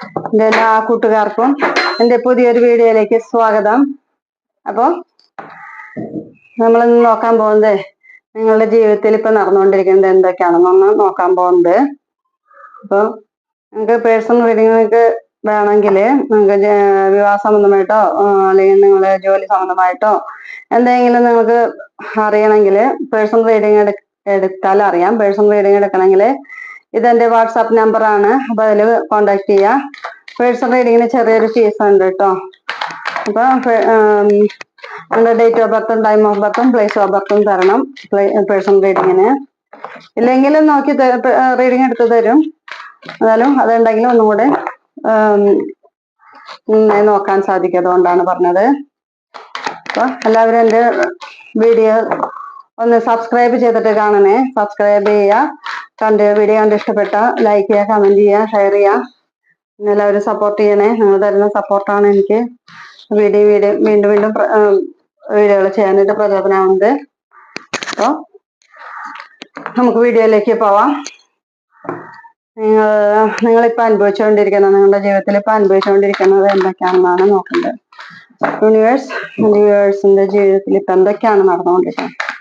എന്റെ എല്ലാ കൂട്ടുകാർക്കും എന്റെ പുതിയൊരു വീഡിയോയിലേക്ക് സ്വാഗതം. അപ്പോൾ നമ്മളിന്ന് നോക്കാൻ പോകുന്നത് നിങ്ങളുടെ ജീവിതത്തിൽ ഇപ്പൊ നടന്നുകൊണ്ടിരിക്കുന്നത് എന്തൊക്കെയാണെന്നൊന്ന് നോക്കാൻ പോകുന്നത്. അപ്പോൾ നിങ്ങൾക്ക് പേഴ്സണൽ റീഡിംഗ് നിങ്ങൾക്ക് വേണമെങ്കിൽ നിങ്ങൾക്ക് വിവാഹ സംബന്ധമായിട്ടോ അല്ലെങ്കിൽ നിങ്ങളുടെ ജോലി സംബന്ധമായിട്ടോ എന്തെങ്കിലും നിങ്ങൾക്ക് അറിയണമെങ്കിൽ പേഴ്സണൽ റീഡിംഗ് എടുത്താൽ അറിയാം. പേഴ്സണൽ റീഡിംഗ് എടുക്കണമെങ്കിൽ ഇതെന്റെ വാട്സാപ്പ് നമ്പർ ആണ്. അപ്പൊ അതിൽ കോണ്ടാക്ട് ചെയ്യാം. പേഴ്സണൽ റീഡിങ്ങിന് ചെറിയൊരു ഫീസ് ഉണ്ട് കേട്ടോ അപ്പൊ നിങ്ങളുടെ ഡേറ്റ് ഓഫ് ബർത്തും ടൈം ഓഫ് ബർത്തും പ്ലേസ് ഓഫ് ബർത്തും തരണം. പേഴ്സണൽ റീഡിങ്ങിന്. ഇല്ലെങ്കിലും നോക്കി റീഡിങ് എടുത്ത് തരും. എന്നാലും അതുണ്ടെങ്കിലും ഒന്നും കൂടെ നോക്കാൻ സാധിക്കും അതുകൊണ്ടാണ് പറഞ്ഞത്. അപ്പൊ എല്ലാവരും എന്റെ വീഡിയോ ഒന്ന് സബ്സ്ക്രൈബ് ചെയ്തിട്ട് കാണണേ. സബ്സ്ക്രൈബ് ചെയ്യുക കണ്ട് വീഡിയോ കണ്ട് ഇഷ്ടപ്പെട്ട ലൈക്ക് ചെയ്യുക കമന്റ് ചെയ്യുക ഷെയർ ചെയ്യുക എല്ലാവരും സപ്പോർട്ട് ചെയ്യണേ. നിങ്ങൾ തരുന്ന സപ്പോർട്ടാണ് എനിക്ക്. വീഡിയോ വീഡിയോ വീണ്ടും വീണ്ടും വീഡിയോകൾ ചെയ്യാനായിട്ട് പ്രചോദനമാവുന്നത്. അപ്പോൾ നമുക്ക് വീഡിയോയിലേക്ക് പോവാം. നിങ്ങൾ നിങ്ങളിപ്പോൾ അനുഭവിച്ചുകൊണ്ടിരിക്കുന്നത് നിങ്ങളുടെ ജീവിതത്തിൽ ഇപ്പോൾ അനുഭവിച്ചുകൊണ്ടിരിക്കുന്നത് എന്തൊക്കെയാണെന്നാണ് നോക്കേണ്ടത്. യൂണിവേഴ്സ് യൂണിവേഴ്സിന്റെ ജീവിതത്തിൽ ഇപ്പം എന്തൊക്കെയാണ് നടന്നുകൊണ്ടിരിക്കുന്നത്?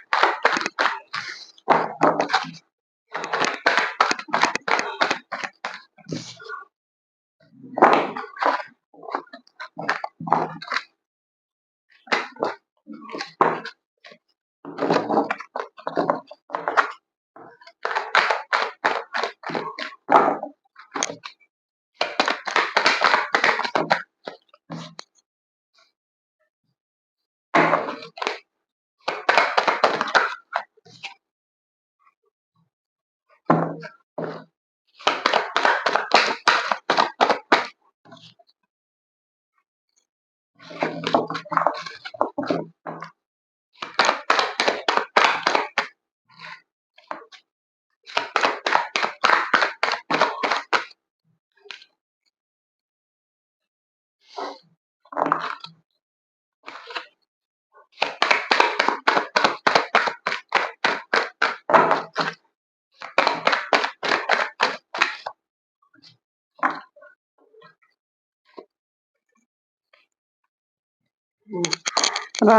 അപ്പൊ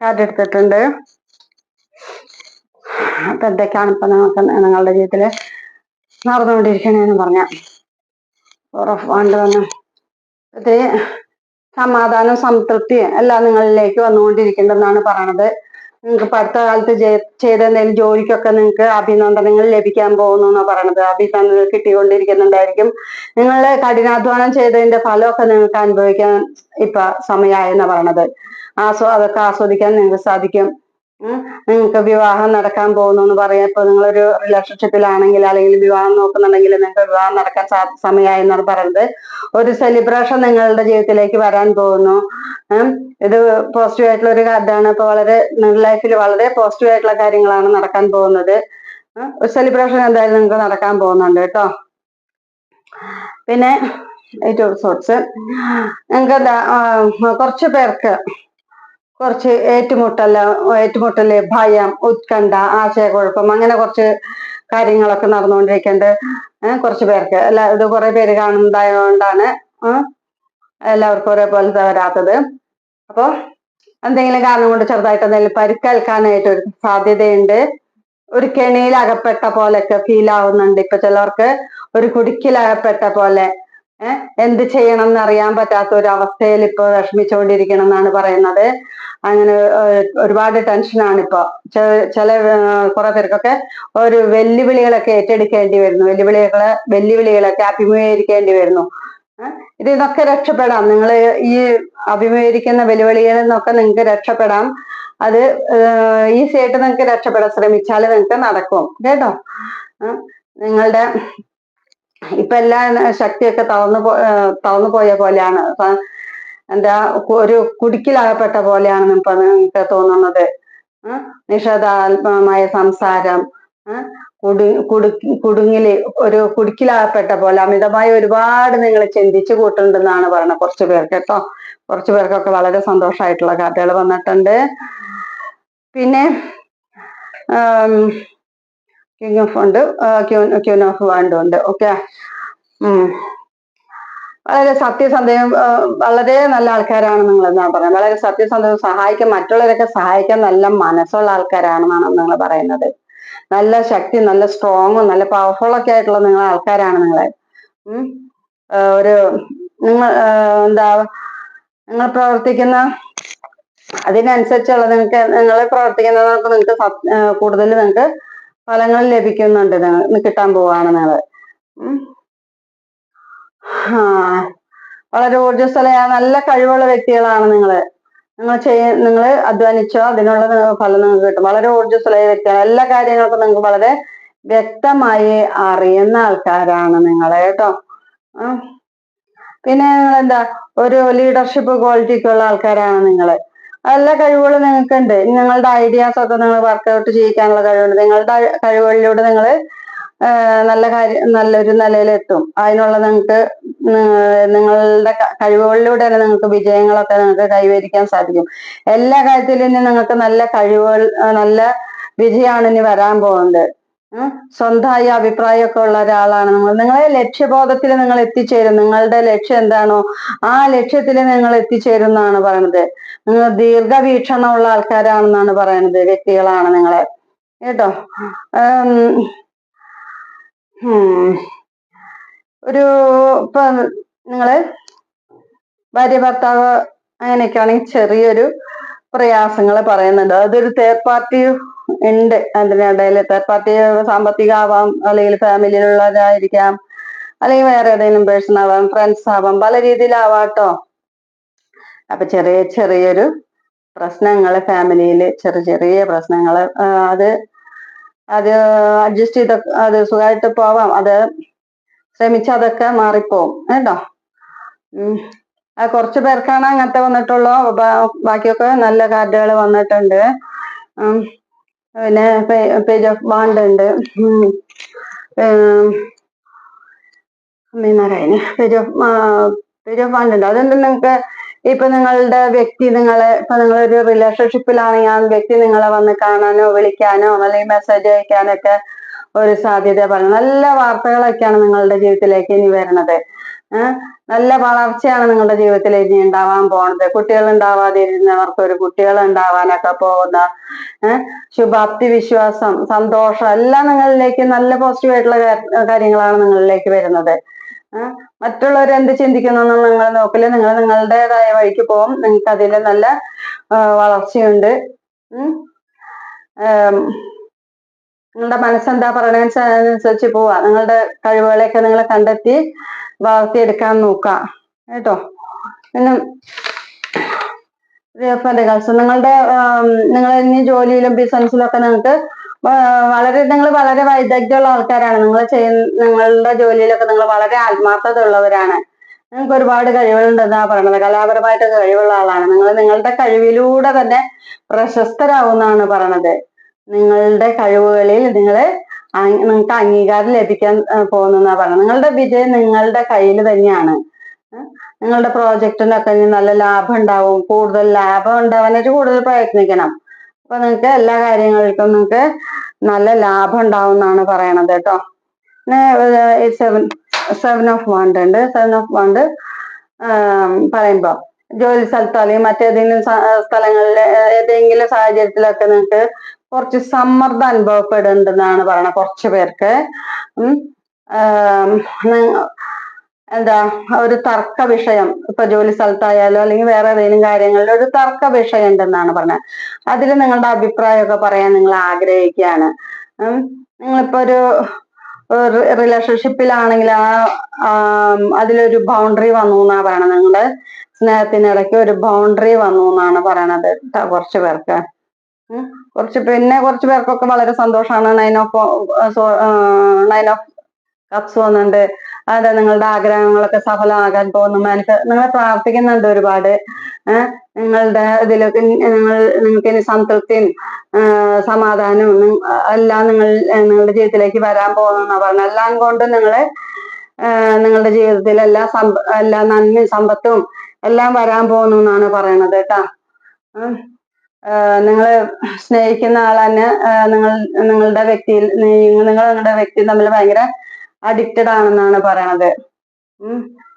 കാർഡ് എടുത്തിട്ടുണ്ട്. അപ്പൊ എന്തൊക്കെയാണ് ഇപ്പൊ നിങ്ങൾക്ക് നിങ്ങളുടെ ജീവിതത്തിൽ നടന്നുകൊണ്ടിരിക്കണേന്ന് പറഞ്ഞ വന്ന് ഒത്തിരി സമാധാനം സംതൃപ്തി എല്ലാം നിങ്ങളിലേക്ക് വന്നുകൊണ്ടിരിക്കുന്നുണ്ടെന്നാണ് പറയണത്. നിങ്ങൾക്ക് ഇപ്പൊ അടുത്ത കാലത്ത് ചെയ്ത എന്തെങ്കിലും ജോലിക്കൊക്കെ നിങ്ങൾക്ക് അഭിനന്ദനങ്ങൾ ലഭിക്കാൻ പോകുന്നു എന്നാണ് പറയണത്. അഭിനന്ദനങ്ങൾ കിട്ടിക്കൊണ്ടിരിക്കുന്നുണ്ടായിരിക്കും. നിങ്ങൾ കഠിനാധ്വാനം ചെയ്തതിന്റെ ഫലമൊക്കെ നിങ്ങൾക്ക് അനുഭവിക്കാൻ ഇപ്പൊ സമയമായെന്നാ പറയണത്. ആസ്വ അതൊക്കെ ആസ്വദിക്കാൻ നിങ്ങൾക്ക് സാധിക്കും. നിങ്ങൾക്ക് വിവാഹം നടക്കാൻ പോകുന്നു എന്ന് പറയാം ഇപ്പൊ നിങ്ങളൊരു റിലേഷൻഷിപ്പിലാണെങ്കിൽ അല്ലെങ്കിൽ വിവാഹം നോക്കുന്നുണ്ടെങ്കിൽ നിങ്ങൾക്ക് വിവാഹം നടക്കാൻ സമയമായി എന്നാണ് പറയുന്നത് ഒരു സെലിബ്രേഷൻ നിങ്ങളുടെ ജീവിതത്തിലേക്ക് വരാൻ പോകുന്നു. ഇത് പോസിറ്റീവ് ആയിട്ടുള്ള ഒരു കാര്യമാണ് ഇപ്പൊ വളരെ ലൈഫിൽ വളരെ പോസിറ്റീവ് ആയിട്ടുള്ള കാര്യങ്ങളാണ് നടക്കാൻ പോകുന്നത്. ഒരു സെലിബ്രേഷൻ എന്തായാലും നിങ്ങൾക്ക് നടക്കാൻ പോകുന്നുണ്ട് കേട്ടോ. പിന്നെ ഏറ്റവും സോർട്സ് ഞങ്ങൾക്ക് എന്താ കുറച്ച് പേർക്ക് കുറച്ച് ഏറ്റുമുട്ടൽ ഏറ്റുമുട്ടൽ ഭയം ഉത്കണ്ഠ ആശയക്കുഴപ്പം അങ്ങനെ കുറച്ച് കാര്യങ്ങളൊക്കെ നടന്നുകൊണ്ടിരിക്കുന്നുണ്ട്. കുറച്ച് പേർക്ക്. അല്ല ഇത് കുറെ പേര് കാണുന്നതായതുകൊണ്ടാണ് എല്ലാവർക്കും ഒരേപോലെ വരാത്തത്. അപ്പോൾ എന്തെങ്കിലും കാരണം കൊണ്ട് ചെറുതായിട്ട് എന്തെങ്കിലും പരിക്കേൽക്കാനായിട്ട് ഒരു സാധ്യതയുണ്ട്. ഒരു കെണിയിൽ അകപ്പെട്ട പോലെയൊക്കെ ഫീൽ ആവുന്നുണ്ട്. ഇപ്പൊ ചിലർക്ക് ഒരു കുടുക്കിൽ അകപ്പെട്ട പോലെ ഏഹ് എന്ത് ചെയ്യണം എന്ന് അറിയാൻ പറ്റാത്ത ഒരു അവസ്ഥയിൽ ഇപ്പൊ വിഷമിച്ചുകൊണ്ടിരിക്കണം എന്നാണ് പറയുന്നത്. അങ്ങനെ ഒരുപാട് ടെൻഷനാണ് ഇപ്പൊ. ചില കുറെ പേർക്കൊക്കെ ഒരു വെല്ലുവിളികളൊക്കെ ഏറ്റെടുക്കേണ്ടി വരുന്നു. വെല്ലുവിളികളെ വെല്ലുവിളികളൊക്കെ അഭിമുഖീകരിക്കേണ്ടി വരുന്നു. ഇത് ഇതൊക്കെ രക്ഷപ്പെടാം. നിങ്ങൾ ഈ അഭിമുഖീകരിക്കുന്ന വെല്ലുവിളികളിൽ നിന്നൊക്കെ നിങ്ങൾക്ക് രക്ഷപ്പെടാം. അത് ഈസി ആയിട്ട് നിങ്ങൾക്ക് രക്ഷപ്പെടാൻ ശ്രമിച്ചാൽ നിങ്ങൾക്ക് നടക്കും. കേട്ടോ? നിങ്ങളുടെ ഇപ്പൊ എല്ലാ ശക്തിയൊക്കെ തളർന്നു തളർന്നു പോയ പോലെയാണ്. എന്താ ഒരു കുടുക്കിലാകപ്പെട്ട പോലെയാണ് ഇപ്പൊ നിങ്ങൾക്ക് തോന്നുന്നത്. നിഷേധാത്മകമായ സംസാരം. കുടു കുടു കുടുങ്ങിൽ ഒരു കുടുക്കിലാകപ്പെട്ട പോലെ അമിതമായി ഒരുപാട് നിങ്ങൾ ചിന്തിച്ചു കൂട്ടുന്നുണ്ടെന്നാണ് പറയുന്നത്. കുറച്ചു പേർക്ക് കേട്ടോ. കുറച്ചു പേർക്കൊക്കെ വളരെ സന്തോഷമായിട്ടുള്ള കഥകൾ വന്നിട്ടുണ്ട്. പിന്നെ കിങ് ഓഫ് ഉണ്ട് ക്യൂൻ ഓഫ് വാണ്ടും ഉണ്ട്. ഓക്കെ വളരെ സത്യസന്ധയും വളരെ നല്ല ആൾക്കാരാണ് നിങ്ങൾ എന്നാണ് പറയുന്നത്. വളരെ സത്യസന്ധവും സഹായിക്കാൻ മറ്റുള്ളവരൊക്കെ സഹായിക്കാൻ നല്ല മനസ്സുള്ള ആൾക്കാരാണെന്നാണ് നിങ്ങൾ പറയുന്നത്. നല്ല ശക്തി നല്ല സ്ട്രോങ്ങും നല്ല പവർഫുൾ ഒക്കെ ആയിട്ടുള്ള നിങ്ങൾ ആൾക്കാരാണ് നിങ്ങളെ. ഒരു നിങ്ങൾ എന്താ നിങ്ങൾ പ്രവർത്തിക്കുന്ന അതിനനുസരിച്ചുള്ള നിങ്ങൾക്ക് നിങ്ങൾ പ്രവർത്തിക്കുന്നതൊക്കെ നിങ്ങൾക്ക് കൂടുതൽ നിങ്ങൾക്ക് ഫലങ്ങൾ ലഭിക്കുന്നുണ്ട് കിട്ടാൻ പോവാണ് നിങ്ങൾ വളരെ ഊർജസ്വലയായ നല്ല കഴിവുള്ള വ്യക്തികളാണ് നിങ്ങൾ നിങ്ങൾ ചെയ്യ നിങ്ങൾ അധ്വാനിച്ചോ അതിനുള്ള ഫലം നിങ്ങൾക്ക് കിട്ടും. വളരെ ഊർജസ്വലായ വ്യക്തിയാണ്. എല്ലാ കാര്യങ്ങൾക്കും നിങ്ങൾക്ക് വളരെ വ്യക്തമായി അറിയുന്ന ആൾക്കാരാണ് നിങ്ങൾ കേട്ടോ. പിന്നെ നിങ്ങൾ എന്താ ഒരു ലീഡർഷിപ്പ് ക്വാളിറ്റി ഒക്കെ ഉള്ള ആൾക്കാരാണ് നിങ്ങൾ എല്ലാ കഴിവുകളും നിങ്ങൾക്കുണ്ട്. നിങ്ങളുടെ ഐഡിയാസ് ഒക്കെ നിങ്ങൾ വർക്കൗട്ട് ചെയ്യിക്കാനുള്ള കഴിവുണ്ട്. നിങ്ങളുടെ കഴിവുകളിലൂടെ നിങ്ങൾ നല്ല കാര്യം നല്ലൊരു നിലയിലെത്തും. അതിനുള്ള നിങ്ങൾക്ക് നിങ്ങളുടെ കഴിവുകളിലൂടെ തന്നെ നിങ്ങൾക്ക് വിജയങ്ങളൊക്കെ നിങ്ങൾക്ക് കൈവരിക്കാൻ സാധിക്കും. എല്ലാ കാര്യത്തിലും ഇനി നിങ്ങൾക്ക് നല്ല കഴിവുകൾ നല്ല വിജയമാണ് ഇനി വരാൻ പോകുന്നത്. സ്വന്തമായി അഭിപ്രായമൊക്കെ ഉള്ള ഒരാളാണ് നിങ്ങൾ. നിങ്ങളെ ലക്ഷ്യബോധത്തിൽ നിങ്ങൾ എത്തിച്ചേരും. നിങ്ങളുടെ ലക്ഷ്യം എന്താണോ ആ ലക്ഷ്യത്തിൽ നിങ്ങൾ എത്തിച്ചേരും എന്നാണ് പറയുന്നത്. നിങ്ങൾ ദീർഘവീക്ഷണമുള്ള ആൾക്കാരാണെന്നാണ് പറയുന്നത് വ്യക്തികളാണ് നിങ്ങളെ. കേട്ടോ. ഒരു ഇപ്പൊ നിങ്ങൾ ഭാര്യ ഭർത്താവ് അങ്ങനെയൊക്കെയാണെങ്കിൽ ചെറിയൊരു പ്രയാസങ്ങൾ പറയുന്നുണ്ട്. അതൊരു തേർഡ് പാർട്ടി ഉണ്ട്. അതിനിടയിൽ തേർഡ് പാർട്ടി സാമ്പത്തിക ആവാം അല്ലെങ്കിൽ ഫാമിലിയിലുള്ളവരായിരിക്കാം അല്ലെങ്കിൽ വേറെ ഏതെങ്കിലും പേഴ്സൺ ആവാം ഫ്രണ്ട്സ് ആവാം പല രീതിയിലാവാട്ടോ. അപ്പൊ ചെറിയ ചെറിയൊരു പ്രശ്നങ്ങൾ ഫാമിലിയിൽ ചെറിയ ചെറിയ പ്രശ്നങ്ങൾ അത് അത് അഡ്ജസ്റ്റ് ചെയ്ത അത് സുഖമായിട്ട് പോവാം. അത് ശ്രമിച്ച അതൊക്കെ മാറിപ്പോവും. കേട്ടോ. ആ കുറച്ച് പേർക്കാണ് അങ്ങനത്തെ വന്നിട്ടുള്ളൂ. ബാക്കിയൊക്കെ നല്ല കാർഡുകൾ വന്നിട്ടുണ്ട്. പിന്നെ പേജ് ഓഫ് ബാണ്ട് ഉണ്ട്. അമ്മീനാരായണ page of page of wand ഉണ്ട്. അതെന്താ നിങ്ങൾക്ക് ഇപ്പൊ നിങ്ങളുടെ വ്യക്തി നിങ്ങളെ ഇപ്പൊ നിങ്ങളൊരു റിലേഷൻഷിപ്പിലാണെങ്കിൽ ആ വ്യക്തി നിങ്ങളെ വന്ന് കാണാനോ വിളിക്കാനോ അല്ലെങ്കിൽ മെസ്സേജ് അയക്കാനൊക്കെ ഒരു സാധ്യത പറഞ്ഞു. നല്ല വാർത്തകളൊക്കെയാണ് നിങ്ങളുടെ ജീവിതത്തിലേക്ക് ഇനി വരുന്നത് നല്ല വളർച്ചയാണ് നിങ്ങളുടെ ജീവിതത്തിൽ ഇനി ഉണ്ടാവാൻ പോണത്. കുട്ടികൾ ഉണ്ടാവാതിരുന്നവർക്ക് ഒരു കുട്ടികൾ ഉണ്ടാവാനൊക്കെ പോകുന്ന ശുഭാപ്തി വിശ്വാസം സന്തോഷം എല്ലാം നിങ്ങളിലേക്ക് നല്ല പോസിറ്റീവ് ആയിട്ടുള്ള കാര്യങ്ങളാണ് നിങ്ങളിലേക്ക് വരുന്നത്. എന്ത് ചിന്തിക്കുന്നൊന്നും നിങ്ങൾ നോക്കില്ല? നിങ്ങൾ നിങ്ങളുടേതായ വഴിക്ക് പോകും നിങ്ങൾക്ക് അതിൽ നല്ല വളർച്ചയുണ്ട്. നിങ്ങളുടെ മനസ്സെന്താ പറയണനുസരിച്ച് പോവാ. നിങ്ങളുടെ കഴിവുകളെയൊക്കെ നിങ്ങൾ കണ്ടെത്തി വളർത്തിയെടുക്കാൻ നോക്കാം. കേട്ടോ? പിന്നെ നിങ്ങളുടെ നിങ്ങൾ ഇനി ജോലിയിലും ബിസിനസ്സിലും ഒക്കെ നിങ്ങൾക്ക് വളരെ നിങ്ങൾ വളരെ വൈദഗ്ധ്യമുള്ള ആൾക്കാരാണ്. നിങ്ങൾ ചെയ്യുന്ന നിങ്ങളുടെ ജോലിയിലൊക്കെ നിങ്ങൾ വളരെ ആത്മാർത്ഥത ഉള്ളവരാണ് നിങ്ങൾക്ക് ഒരുപാട് കഴിവുകളുണ്ടെന്നാ പറയണത്. കലാപരമായിട്ടൊക്കെ കഴിവുള്ള ആളാണ്. നിങ്ങൾ നിങ്ങളുടെ കഴിവിലൂടെ തന്നെ പ്രശസ്തരാകുന്നാണ് പറയണത്. നിങ്ങളുടെ കഴിവുകളിൽ നിങ്ങൾ നിങ്ങൾക്ക് അംഗീകാരം ലഭിക്കാൻ പോകുന്ന പറയുന്നത് നിങ്ങളുടെ വിജയം നിങ്ങളുടെ കയ്യിൽ തന്നെയാണ്. നിങ്ങളുടെ പ്രോജക്റ്റിനൊക്കെ നല്ല ലാഭം ഉണ്ടാവും. കൂടുതൽ ലാഭം ഉണ്ടാവാനായിട്ട് കൂടുതൽ പ്രയത്നിക്കണം. അപ്പൊ നിങ്ങൾക്ക് എല്ലാ കാര്യങ്ങൾക്കും നിങ്ങൾക്ക് നല്ല ലാഭം ഉണ്ടാവും എന്നാണ് പറയണത് കേട്ടോ. സെവൻ സെവൻ ഓഫ് വണ്ട് ഉണ്ട്. സെവൻ ഓഫ് വണ്ട് പറയുമ്പോ ജോലി സ്ഥലത്തോ അല്ലെങ്കിൽ മറ്റേതെങ്കിലും സ്ഥലങ്ങളിൽ ഏതെങ്കിലും സാഹചര്യത്തിലൊക്കെ നിങ്ങൾക്ക് കുറച്ച് സമ്മർദ്ദം അനുഭവപ്പെടുന്നുണ്ടെന്നാണ് പറയണത് കുറച്ച് പേർക്ക്. എന്താ ഒരു തർക്ക വിഷയം ഇപ്പൊ ജോലി സ്ഥലത്തായാലോ അല്ലെങ്കിൽ വേറെ ഏതെങ്കിലും കാര്യങ്ങളിൽ ഒരു തർക്ക വിഷയം ഉണ്ടെന്നാണ് പറഞ്ഞത് അതിൽ നിങ്ങളുടെ അഭിപ്രായമൊക്കെ പറയാൻ നിങ്ങൾ ആഗ്രഹിക്കുകയാണ്. നിങ്ങളിപ്പോ ഒരു റിലേഷൻഷിപ്പിലാണെങ്കിൽ ആ അതിലൊരു ബൗണ്ടറി വന്നു എന്നാ പറയണത് നിങ്ങളുടെ സ്നേഹത്തിനിടയ്ക്ക് ഒരു ബൗണ്ടറി വന്നു എന്നാണ് പറയണത് കുറച്ച് പേർക്ക്. കുറച്ച് പിന്നെ കുറച്ച് പേർക്കൊക്കെ വളരെ സന്തോഷമാണ് nine of nine of cups വന്നിട്ടുണ്ട് അതെ നിങ്ങളുടെ ആഗ്രഹങ്ങളൊക്കെ സഫലമാകാൻ പോകുന്നു. മാനിഫ നിങ്ങൾ പ്രാർത്ഥിക്കുന്നുണ്ട് ഒരുപാട്. നിങ്ങളുടെ ഇതിലൊക്കെ നിങ്ങൾ നിങ്ങൾക്ക് ഇനി സംതൃപ്തിയും സമാധാനവും എല്ലാം നിങ്ങൾ നിങ്ങളുടെ ജീവിതത്തിലേക്ക് വരാൻ പോകുന്ന പറഞ്ഞു എല്ലാം കൊണ്ടും നിങ്ങളെ നിങ്ങളുടെ ജീവിതത്തിൽ എല്ലാ സമ്പ എല്ലാ നന്മയും സമ്പത്തും എല്ലാം വരാൻ പോകുന്നു എന്നാണ് പറയണത് കേട്ടാ. നിങ്ങൾ സ്നേഹിക്കുന്ന ആൾ തന്നെ നിങ്ങൾ നിങ്ങളുടെ വ്യക്തിയിൽ നിങ്ങൾ നിങ്ങളുടെ വ്യക്തി തമ്മിൽ ഭയങ്കര അഡിക്റ്റഡ് ആണെന്നാണ് പറയണത്.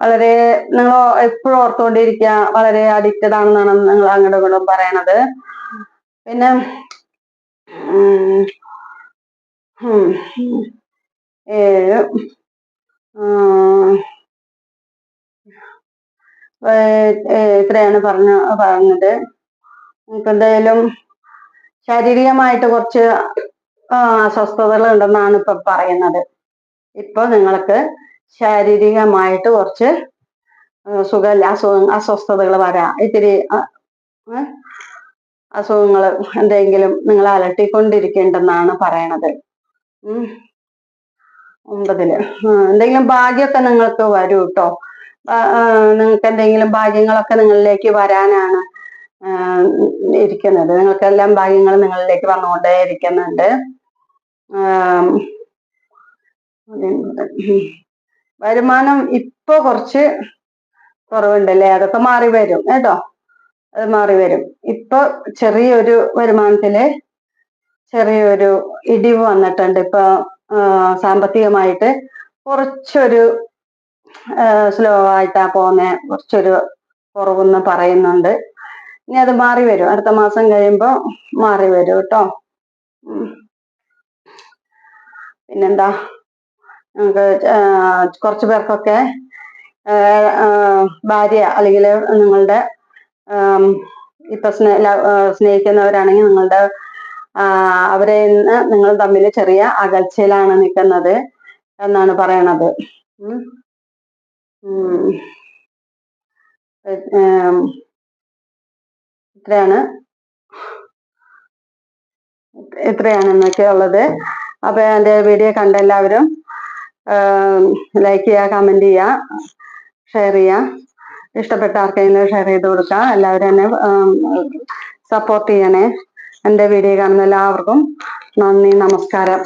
വളരെ നിങ്ങൾ എപ്പോഴും ഓർത്തുകൊണ്ടിരിക്കുക വളരെ അഡിക്റ്റഡ് ആണെന്നാണ് നിങ്ങൾ അങ്ങോട്ടും ഇങ്ങോട്ടും പറയണത്. പിന്നെ ഏഴ് ഇത്രയാണ് പറഞ്ഞ പറഞ്ഞത്. നിങ്ങൾക്ക് എന്തായാലും ശാരീരികമായിട്ട് കുറച്ച് അസ്വസ്ഥതകൾ ഉണ്ടെന്നാണ് ഇപ്പൊ പറയുന്നത്. ഇപ്പൊ നിങ്ങൾക്ക് ശാരീരികമായിട്ട് കുറച്ച് സുഖമില്ല അസുഖ അസ്വസ്ഥതകൾ വരാം. ഇത്തിരി അസുഖങ്ങൾ എന്തെങ്കിലും നിങ്ങൾ അലട്ടിക്കൊണ്ടിരിക്കേണ്ടെന്നാണ് പറയണത്. ഒമ്പതിൽ. എന്തെങ്കിലും ഭാഗ്യമൊക്കെ നിങ്ങൾക്ക് വരൂ കേട്ടോ നിങ്ങൾക്ക് എന്തെങ്കിലും ഭാഗ്യങ്ങളൊക്കെ നിങ്ങളിലേക്ക് വരാനാണ് ഇരിക്കുന്നത്. നിങ്ങൾക്കെല്ലാം ഭാഗ്യങ്ങൾ നിങ്ങളിലേക്ക് വന്നുകൊണ്ടേ ഇരിക്കുന്നുണ്ട്. വരുമാനം ഇപ്പൊ കുറച്ച് കുറവുണ്ടല്ലേ? അതൊക്കെ മാറി വരും കേട്ടോ? അത് മാറി വരും. ഇപ്പൊ ചെറിയൊരു വരുമാനത്തിൽ ചെറിയൊരു ഇടിവ് വന്നിട്ടുണ്ട്. ഇപ്പൊ സാമ്പത്തികമായിട്ട് കുറച്ചൊരു സ്ലോ ആയിട്ടാ പോന്നെ കുറച്ചൊരു കുറവെന്ന് പറയുന്നുണ്ട്. ഇനി അത് മാറി വരും. അടുത്ത മാസം കഴിയുമ്പോ മാറി വരും കേട്ടോ? പിന്നെന്താ? കുറച്ച് പേർക്കൊക്കെ ഭാര്യ അല്ലെങ്കിൽ നിങ്ങളുടെ ഇപ്പൊ സ്നേ സ്നേഹിക്കുന്നവരാണെങ്കിൽ നിങ്ങളുടെ അവരെ ഇന്ന് നിങ്ങൾ തമ്മിൽ ചെറിയ അകൽച്ചയിലാണ് നിൽക്കുന്നത് എന്നാണ് പറയണത്. ഇത്രയാണ്. ഇത്രയാണ് എന്നൊക്കെ ഉള്ളത്. അപ്പൊ എന്റെ വീഡിയോ കണ്ട എല്ലാവരും ലൈക്ക് ചെയ്യുക കമന്റ് ചെയ്യുക ഷെയർ ചെയ്യുക. ഇഷ്ടപ്പെട്ട ആർക്കെങ്കിലും ഷെയർ ചെയ്ത് കൊടുക്കുക. എല്ലാവരും എന്നെ സപ്പോർട്ട് ചെയ്യണേ. എന്റെ വീഡിയോ കാണുന്ന എല്ലാവർക്കും നന്ദി നമസ്കാരം.